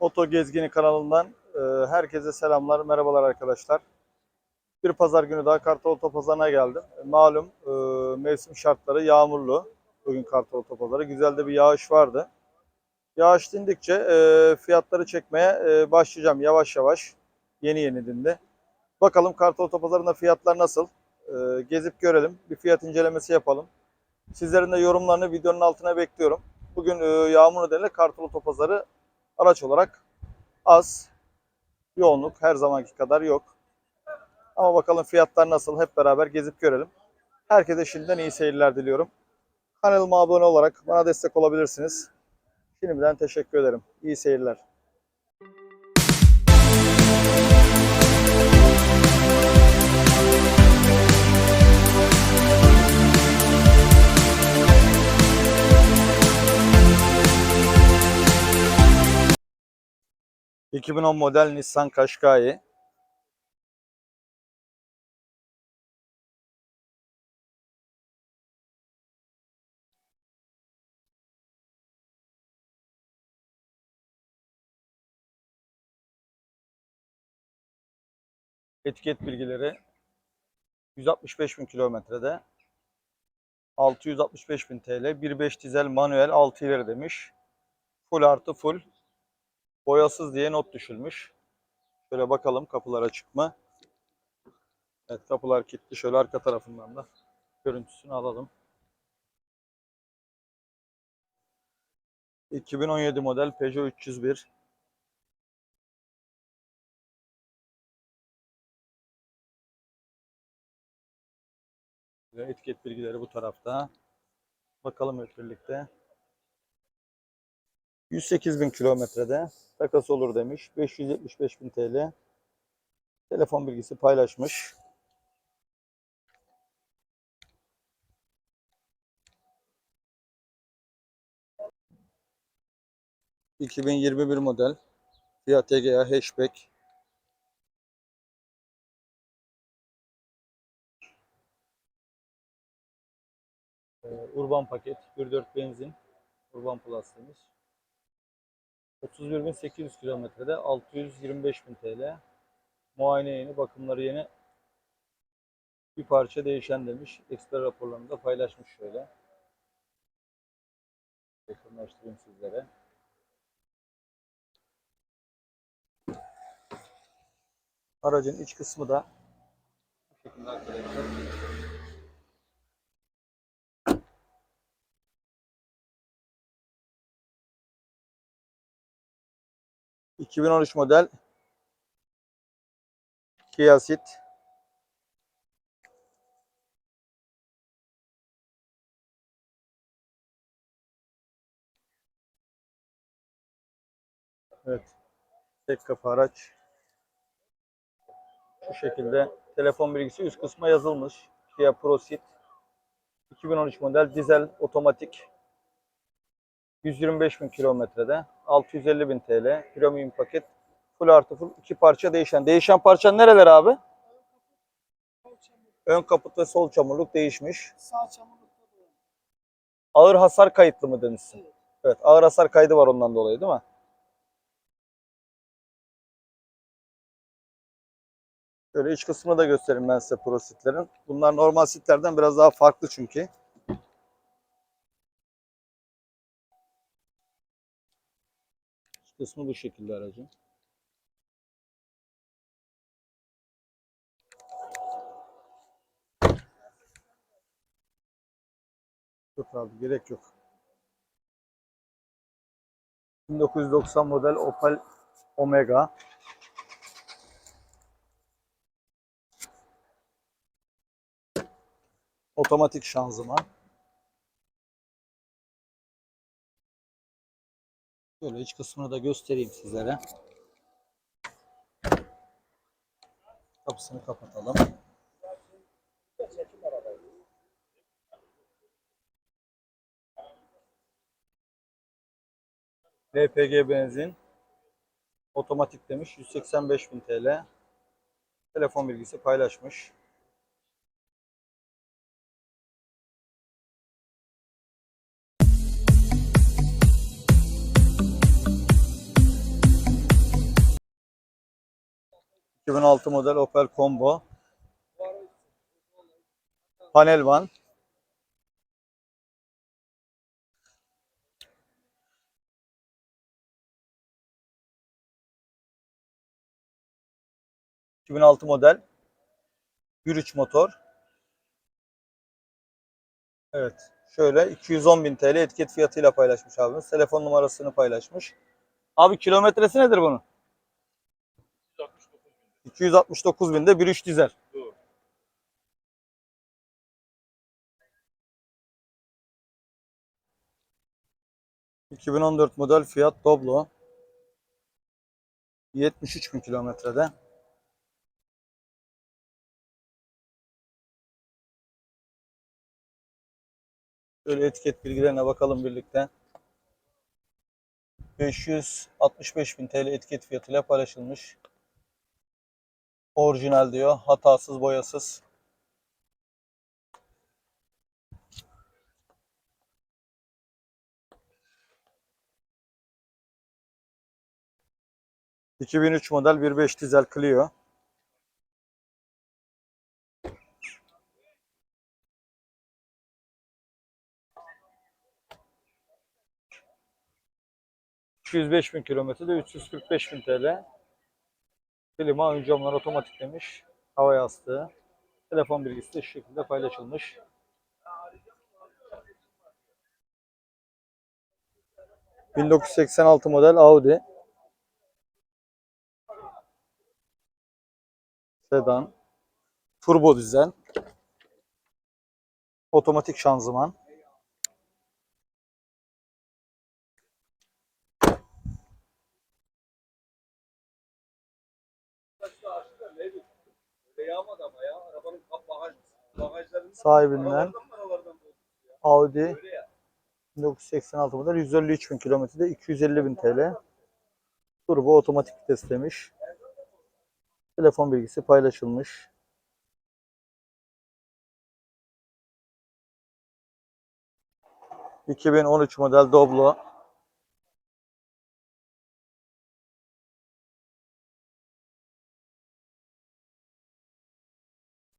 Oto Gezgini kanalından e, herkese selamlar, merhabalar arkadaşlar. Bir pazar günü daha Kartal Otopazarı'na geldim. E, Malum e, mevsim şartları yağmurlu. Bugün Kartal Otopazarı. Güzel de bir yağış vardı. Yağış dindikçe fiyatları çekmeye başlayacağım yavaş yavaş. Yeni yeni dindi. Bakalım Kartal Otopazarı'nda fiyatlar nasıl? Gezip görelim. Bir fiyat incelemesi yapalım. Sizlerin de yorumlarını videonun altına bekliyorum. Bugün yağmur nedeniyle Kartal Otopazarı araç olarak az. Yoğunluk her zamanki kadar yok. Ama bakalım fiyatlar nasıl hep beraber gezip görelim. Herkese şimdiden iyi seyirler diliyorum. Kanalıma abone olarak bana destek olabilirsiniz. Şimdiden teşekkür ederim. İyi seyirler. ...2010 model Nissan Qashqai. Etiket bilgileri 165 bin kilometrede 665 bin TL 1.5 dizel manuel 6 ileri demiş. Full artı full. Boyasız diye not düşülmüş. Şöyle bakalım kapılar açık mı? Evet kapılar kilitli. Şöyle arka tarafından da görüntüsünü alalım. 2017 model Peugeot 301. Ve etiket bilgileri bu tarafta. Bakalım hep birlikte. 108 bin kilometrede takası olur demiş. 575 bin TL. Telefon bilgisi paylaşmış. ...2021 model... ...Fiat Egea hatchback... Ee, Urban paket 1.4 benzin Urban Plus demiş. 31.800 kilometrede 625.000 TL. Muayene yeni, bakımları yeni. Bir parça değişen demiş. Eksper raporlarını da paylaşmış şöyle. Yakınlaştırayım sizlere. Aracın iç kısmı da bu şekilde arkadaşlar. 2013 model Kia Ceed. Evet. Tek kapı araç. Şu şekilde telefon bilgisi üst kısma yazılmış. Kia Proceed. 2013 model dizel otomatik 125 bin kilometrede 650 bin TL premium paket full artı full iki parça değişen. Değişen parça nereler abi? Ön kaput ve sol çamurluk değişmiş. Sağ var. Ağır hasar kayıtlı mı demişsin? Evet. Evet ağır hasar kaydı var ondan dolayı değil mi? Şöyle iç kısmını da göstereyim ben size Pro sitlerin. Bunlar normal sitlerden biraz daha farklı çünkü. Kısmı bu şekilde aracın. Yok abi gerek yok. 1990 model Opel Omega. Otomatik şanzıman. Şöyle iç kısmını da göstereyim sizlere. Kapısını kapatalım. LPG benzin. Otomatik demiş. 185.000 TL. Telefon bilgisi paylaşmış. 2006 model Opel Combo. Panel van. ...2006 model... ...1.3 motor... ...evet... ...şöyle 210.000 TL etiket fiyatıyla paylaşmış abimiz... ...telefon numarasını paylaşmış... ...abi kilometresi nedir bunun? 269 binde 1.3 dizel. Doğru. ...2014 model Fiat Doblo... ...73 bin kilometrede. Şöyle etiket bilgilerine bakalım birlikte. 565 bin TL etiket fiyatıyla paylaşılmış. Orijinal diyor. Hatasız, boyasız. ...2003 model 1.5 dizel Clio. ...205 bin kilometrede 345 bin TL. Klima ön camlar otomatik demiş. Hava yastığı. Telefon bilgisi de şu şekilde paylaşılmış. ...1986 model Audi. Sedan. Turbo dizel. Otomatik şanzıman. Sahibinden? Audi Öyle ya. 1986 model 153 bin kilometrede 250 bin TL. Turbo otomatik vites demiş. Telefon bilgisi paylaşılmış. ...2013 model Doblo.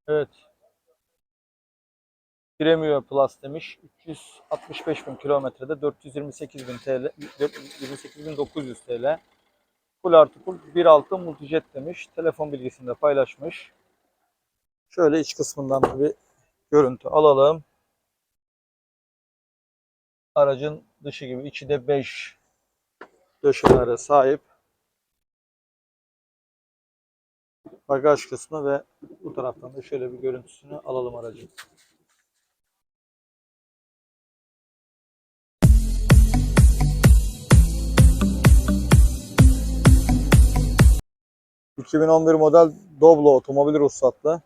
Evet. Premium Plus demiş. 365 bin kilometrede 428 bin TL, 428.900 TL. Full artı full 1.6 multijet demiş. Telefon bilgisini de paylaşmış. Şöyle iç kısmından da bir görüntü alalım. Aracın dışı gibi içi de 5 döşemelere sahip. Bagaj kısmı ve bu taraftan da şöyle bir görüntüsünü alalım aracın. ...2011 model Doblo otomobil ruhsatlı.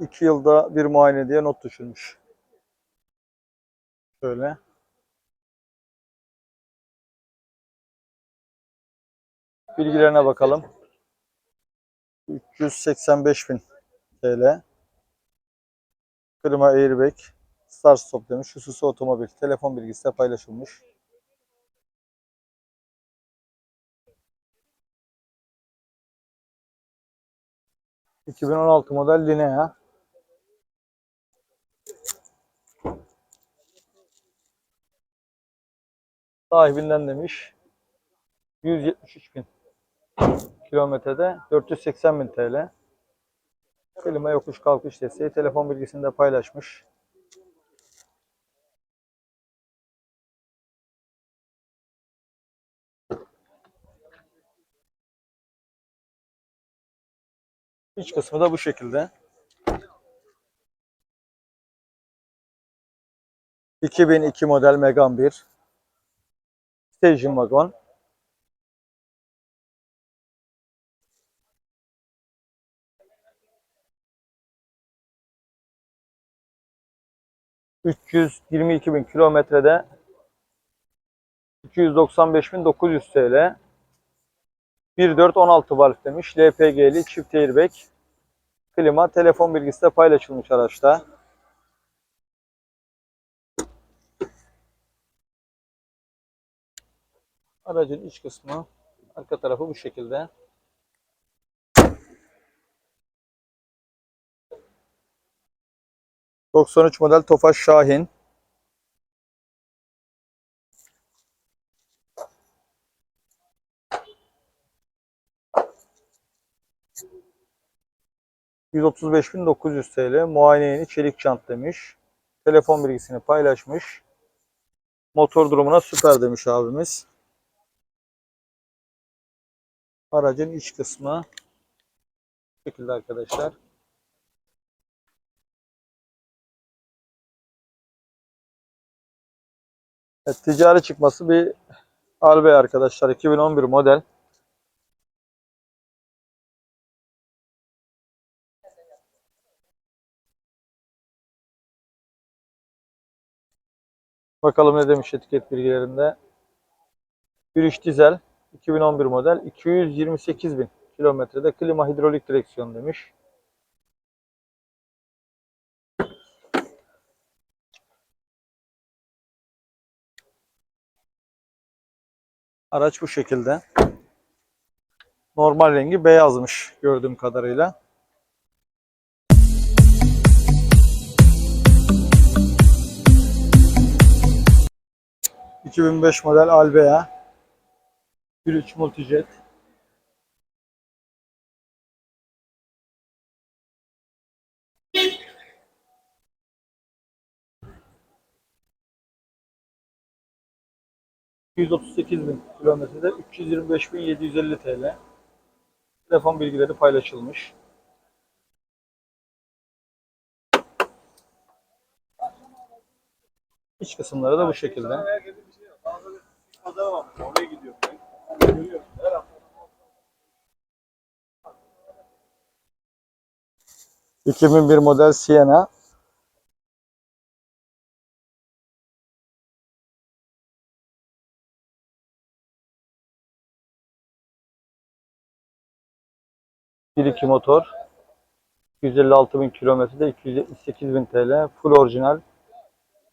2 yılda bir muayene diye not düşülmüş. Şöyle. Bilgilerine bakalım. 385 bin TL. Klima airbag. Start stop demiş. Hususi otomobil. Telefon bilgisi de paylaşılmış. ...2016 model Linea. Sahibinden demiş... ...173 bin kilometrede 480 bin TL. Klima yokuş kalkış desteği telefon bilgisini de paylaşmış. İç kısmı da bu şekilde. 2002 model Megane 1 Station Wagon. ...322 bin kilometrede... ...295.900 TL... ...1.4.16 valf demiş... LPG'li çift airbag... Klima telefon bilgisi de paylaşılmış araçta. Aracın iç kısmı, arka tarafı bu şekilde. ...93 model Tofaş Şahin. ...135.900 TL. Muayene yeni çelik jant demiş. Telefon bilgisini paylaşmış. Motor durumuna süper demiş abimiz. Aracın iç kısmı. Bu şekilde arkadaşlar. Evet, ticari çıkması bir Albey arkadaşlar. 2011 model. Bakalım ne demiş etiket bilgilerinde. Bir iş dizel. 2011 model. 228 bin kilometrede klima hidrolik direksiyon demiş. Araç bu şekilde. Normal rengi beyazmış gördüğüm kadarıyla. ...2005 model Albea. 1.3 Multijet. ...138 bin kilometrede 325.750 TL. Telefon bilgileri paylaşılmış. İç kısımları da bu şekilde. Pazara var. Oraya gidiyor. Ben görüyorum. Her hafta. 2001 model Sienna. Bir iki motor. 256 bin kilometrede 278 bin TL. Full orijinal.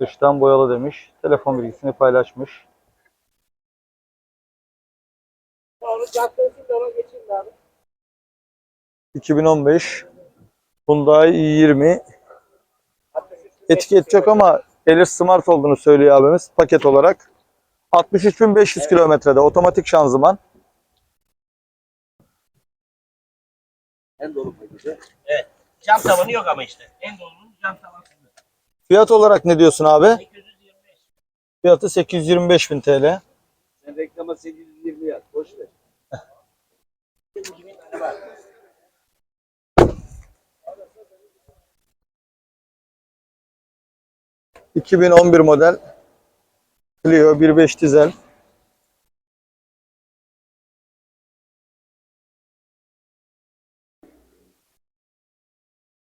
Dıştan boyalı demiş. Telefon bilgisini paylaşmış. 2015 Hyundai i20 etiket yok ama Elir Smart olduğunu söylüyor abimiz paket olarak. 63.500 kilometrede otomatik şanzıman. En doğru paketi. Cam tavanı yok ama işte. En dolunun cam tavanı. Fiyat olarak ne diyorsun abi? 825. Fiyatı 825 bin TL. Sen reklama 820 ...2011 model... Clio 1.5 dizel.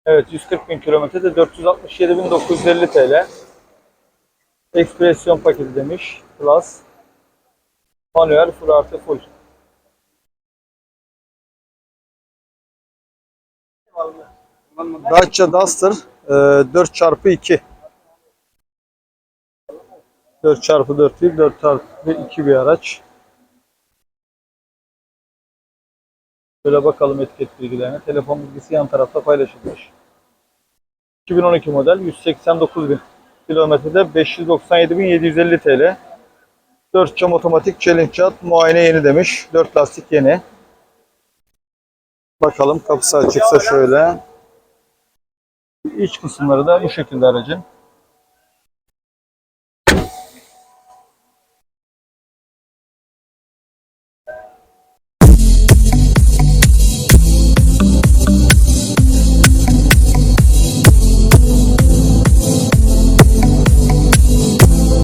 Evet 140 bin kilometrede 467.950 TL. Ekspresyon paketi demiş. Plus. Manuel full artı full. Dacia Duster e, 4x2. 4x4 değil 4x2 bir araç. Şöyle bakalım etiket bilgilerine. Telefon bilgisi yan tarafta paylaşılmış. 2012 model 189 bin kilometrede 597.750 TL. 4 cam otomatik challenge jant muayene yeni demiş. 4 lastik yeni. Bakalım kapısı açıksa şöyle. İç kısımları da bu şekilde aracın.